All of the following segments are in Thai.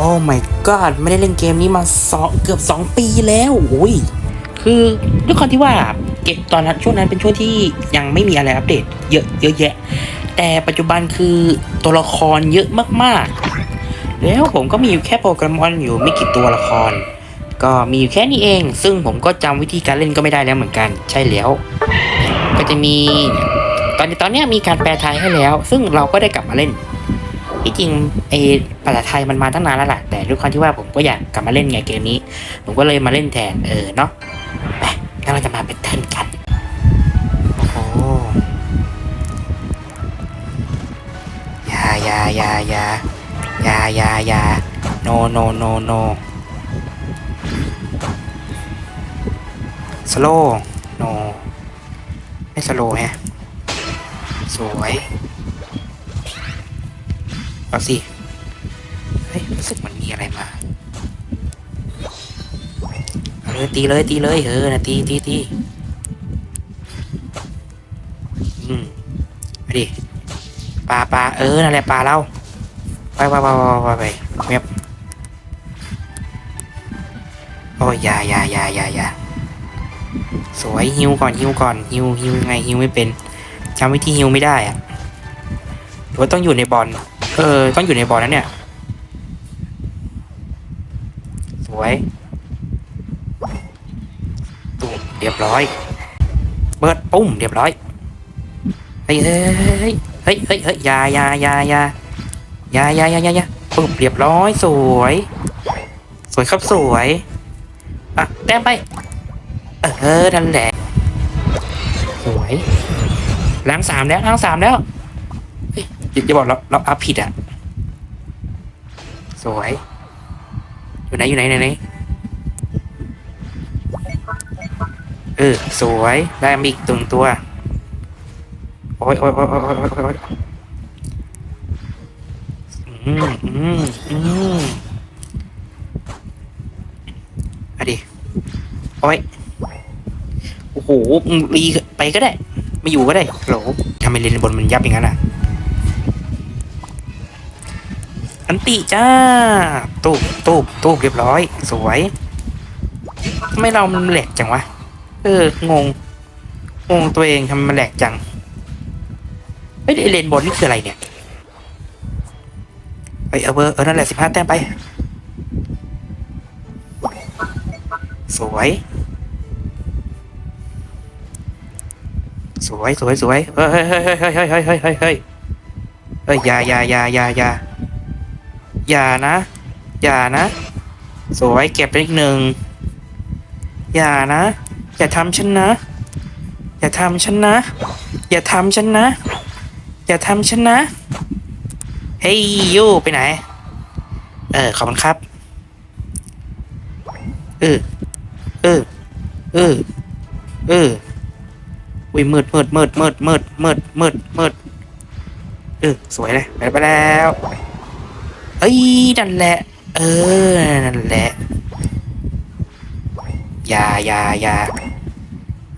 โอ้ my god ไม่ได้เล่นเกมนี้มาสองเกือบ 2 ปีแล้วโอ้ยคือด้วยความที่ว่าเก็บตอนนั้นช่วงนั้นเป็นช่วงที่ยังไม่มีอะไรอัปเดต เยอะเยอะแยะ แต่ปัจจุบันคือตัวละครเยอะมากๆ แล้วผมก็มีอยู่แค่โปเกมอนอยู่ไม่กี่ตัวละคร ก็มีอยู่แค่นี้เอง ซึ่งผมก็จำวิธีการเล่นก็ไม่ได้แล้วเหมือนกันใช่แล้ว ก็จะมี ตอนนี้ตอนนี้มีการแปลไทยให้แล้ว ซึ่งเราก็ได้กลับมาเล่น ที่จริงไอ้ภาษาไทยมันมาตั้งนานแล้วล่ะแต่ด้วยความที่ว่าผมก็อยากกลับมาเล่นไงเกมนี้ ผมก็เลยมาเล่นแทนเออเนาะไปงั้นเราจะมาเป็นเทิร์นกันโอ้โหยายายายายายายา no no no no slow no ไม่สโลแฮะสวย เอาสิ เฮ้ยรู้สึกมันมีอะไรมาเอาเลยตีเลยตีเลยเออนะตีตีตีอืมไปดิปลาปลาเออนั่นแหละปลาเราไปไปไปไปไปไปเงียบโอ้ยยายายายายาสวยฮิวก่อนฮิวก่อนฮิวฮิวยังไงฮิวไม่เป็นจำวิธีฮิวไม่ได้อะหรือว่าต้องอยู่ในบอล เออ ต้องอยู่ในบอลนั้นเนี่ย สวยตุ่มเรียบร้อย เปิดปุ้มเรียบร้อยเฮ้ยเฮ้ยเฮ้ยเฮ้ยเฮ้ยยายายายายายายายาอยาปุ้มเรียบร้อยสวย สวยครับสวยอะแต้มไป เออนั่นแหละสวยล้างสามแล้วล้างสามแล้ว เฮ้ยอย่าบอกเราเราอัพผิดอะ สวย อยู่ไหนอยู่ไหนไหนไหนเออ สวย ได้มาอีกตึงตัวโอ้ยโอ้ยโอ้ยโอ้ยโอ้ยโอ้ยโอ้ยอืมอืมอืมอะดิโอ้ยโอ้โหมึงรีไปก็ได้ ไม่อยู่ก็ได้โหลทำไมเลนบนมันยับอย่างนั้นอะ อันติจ้าตูบตูบตูบเรียบร้อย สวยทำไมเรามันแหลกจังวะ เอองงงงตัวเองทำไมมันแหลกจังเฮ้ยไอ้เลนบนนี่คืออะไรเนี่ยไปเอาเบอร์เออนั่นแหละสิบห้าแต้มไป สวย สวยสวยสวยเฮ้ยเฮ้ยเฮ้ยเฮ้ยเฮ้ยเฮ้ยเฮ้ยเฮ้ยเฮ้ยยายายายายา อย่านะ อย่านะสวยเก็บไปอีกหนึ่งอย่านะ อย่าทำฉันนะ อย่าทำฉันนะ อย่าทำฉันนะ อย่าทำฉันนะ เฮ้ยยูไปไหน เออ ขอบคุณครับ เออ เออ เออ เอออุ้ยมืดมืดมืดมืดมืดมืดมืดมืดเออ สวยเลย ไปแล้ว เอ้ยนั่นแหละ เออ นั่นแหละยายายา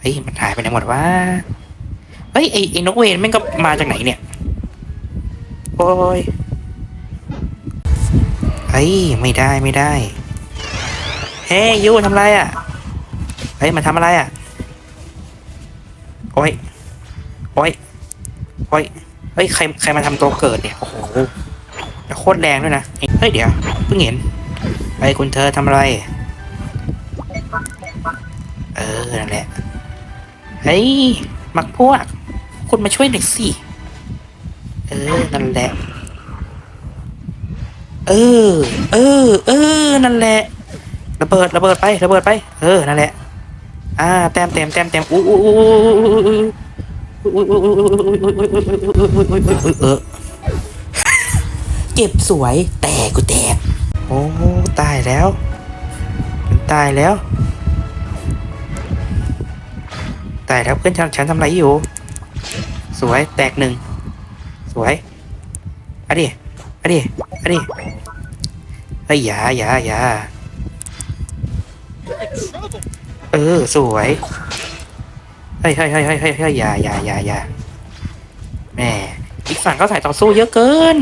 เฮ้ย มันหายไปไหนหมดวะ เฮ้ยไอไอ้นกเวนแม่งก็มาจากไหนเนี่ย โอ้ยเฮ้ย ไม่ได้ไม่ได้ เฮ้ยยูทำไรอะ เฮ้ยมาทำอะไรอะ โอ้ย โอ้ย โอ้ย เฮ้ย ใคร ใครมาทำตัวเกิดเนี่ย โอ้โหแล้ว คตรแรงด้วยนะ เฮ้ยเดี๋ยวเพิ่งเห็นไอ้คุณเธอทำอะไร เออ นั่นแหละ เฮ้ย มักพวก คุณมาช่วยหน่อยสิ เออ นั่นแหละ เออ เออ เออ นั่นแหละ ระเบิด ระเบิดไประเบิดไป เออ นั่นแหละ อ่า แต้มเต็มแต้มเต็มอู้อู้อู้เออ เก็บสวยแต่กูแตกโอ้ตายแล้ว มันตายแล้ว ตายแล้วเพื่อนฉันทำอะไรอยู่ สวยแตกหนึ่ง สวยอะดิอะดิอะดิเฮ้ยอย่าอย่าอย่าเออสวยเฮ้ยเฮ้ยเฮ้ยเฮ้ยเฮ้ยอย่าอย่าอย่าอย่าแม่อีกฝั่งเขาใส่ต่อสู้เยอะเกิน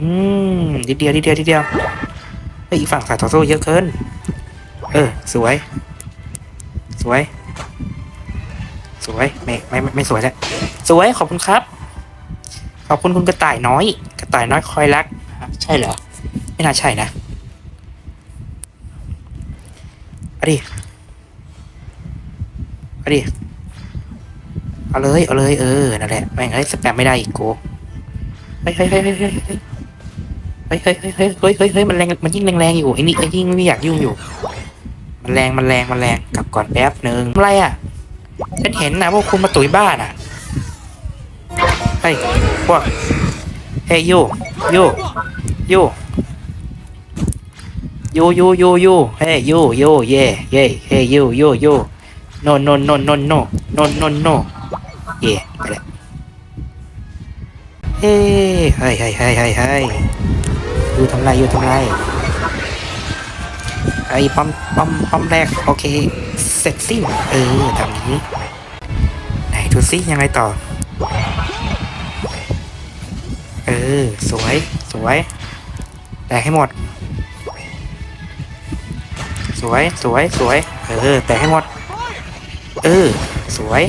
อืมนิดเดียวนิดเดียวนิดเดียวเฮ้ยอีกฝั่งสายต่อสู้เยอะเกิน เออ สวย สวย สวยไม่ไม่ไม่ไม่สวยแล้วสวยขอบคุณครับ ขอบคุณคุณกระต่ายน้อย กระต่ายน้อยคอยรัก ใช่เหรอ ไม่น่าใช่นะอาดิอาดิเอาเลย เอาเลย เออ นั่นแหละ แม่งเอ้สแปมไม่ได้อีกกูเฮ้ยเฮ้ยเฮ้ยเฮ้ย เฮ้ยเฮ้ยเฮ้ยเฮ้ยเฮ้ยเฮ้ยเฮ้ยมันแรงมันยิ่งแรงๆอยู่ไอ้นี่ไอ้ยิ่งไม่อยากยุ่งอยู่ มันแรงมันแรงมันแรงกลับก่อนแป๊บหนึ่งอะไรอะฉันเห็นนะพวกคุณมาตุ๋ยบ้านอะเฮ้ยพวกเฮ้ยยูยูยูยูยูยูยูเฮ้ยยูยูเย่เย่เฮ้ยยูยูยูโนโนโนโนโนโนโนโนเย่ไปแล้วเฮ้ยเฮ้ยเฮ้ยเฮ้ยเฮ้ย เฮ้ยยูทำไรอยู่ทำไรไอ้ปั๊มปั๊มปั๊มแรกโอเค เสร็จสิ้นเออทำนี้ ไหนดูซิยังไงต่อ เออ สวยสวยแตกให้หมด สวยสวยสวย เออ แตกให้หมด เออ สวย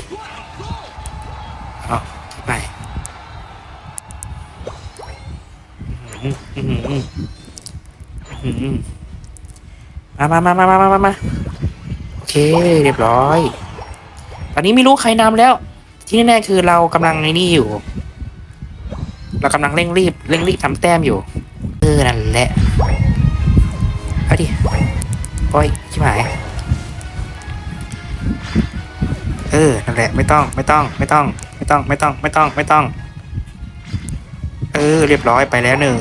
มอืมามามามามามามาโอเค เรียบร้อย ตอนนี้ไม่รู้ใครนำแล้ว ที่แน่ๆคือเรากำลังในนี่อยู่ เรากำลังเร่งรีบ เร่งรีบทำแต้มอยู่ เออ นั่นแหละเอาดิโอ้ยชิบหาย เออ นั่นแหละ ไม่ต้อง ไม่ต้อง ไม่ต้อง ไม่ต้อง ไม่ต้อง ไม่ต้อง ไม่ต้อง ออเรียบร้อยไปแล้วหนึ่ง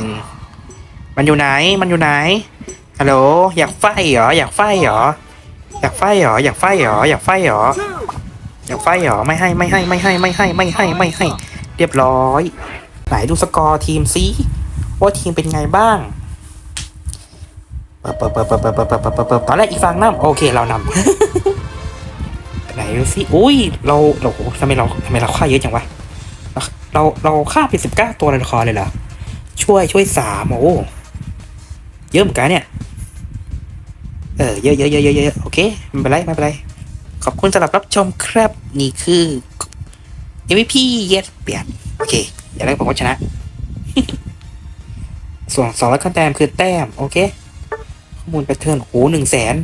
มันอยู่ไหน มันอยู่ไหน ฮัลโหล อยากไฟเหรอ อยากไฟเหรอ อยากไฟเหรอ อยากไฟเหรอ อยากไฟเหรอ อยากไฟเหรอ ไม่ให้ ไม่ให้ ไม่ให้ ไม่ให้ ไม่ให้ ไม่ให้ เรียบร้อย ไหนดูสกอร์ทีมซิว่าทีมเป็นไงบ้างตอนแรกอีกฝั่งน้ำโอเคเรานำไหนดูสิ อุ้ย เราโอ้โหทำไมเราทำไมเราฆ่าเยอะจังวะ เราเราฆ่าเป็นสิบเก้าตัวในละครเลยเหรอ ช่วยช่วยสามโอ้เยอะเหมือนกันเนี่ย เออเยอะเยอะเยอะเยอะเยอะโอเคไม่เป็นไรไม่เป็นไรขอบคุณสำหรับรับชมครับนี่คือ MVP เยสเปลี่ยนโอเคอย่าเรียกผมว่าชนะ ส่วนสองร้อยคะแนนคือแต้ม โอเค ข้อมูลแพทเทิร์นโหหนึ่งแสน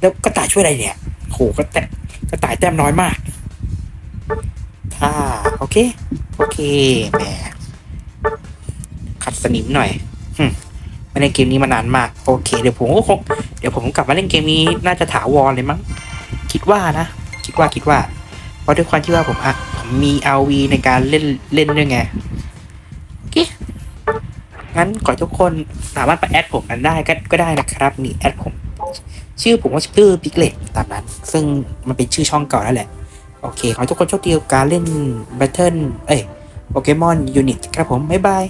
แล้วกระต่ายช่วยอะไรเนี่ยโหกระต่ายกระต่ายแต้มน้อยมาก ถ้าโอเค โอเคแหมขัดสนิมหน่อยหึไม่เล่นเกมนี้มานานมาก โอเค เดี๋ยวผมก็คงเดี๋ยวผมกลับมาเล่นเกมนี้น่าจะถาวรเลยมั้ง คิดว่านะ คิดว่าคิดว่า เพราะด้วยความที่ว่าผมอะผมมี RV ในการเล่นเล่นด้วยไงโอเคงั้นก่อทุกคนสามารถไปแอดผมกันได้ก็ก็ได้นะครับนี่แอดผม ชื่อผมว่าชื่อพิกเลตตามนั้น ซึ่งมันเป็นชื่อช่องเก่านั่นแหละ โอเค ขอให้ทุกคนโชคดีกับการเล่น Battle เอ้ยโปเกมอนยูนิตครับผม บ๊ายบาย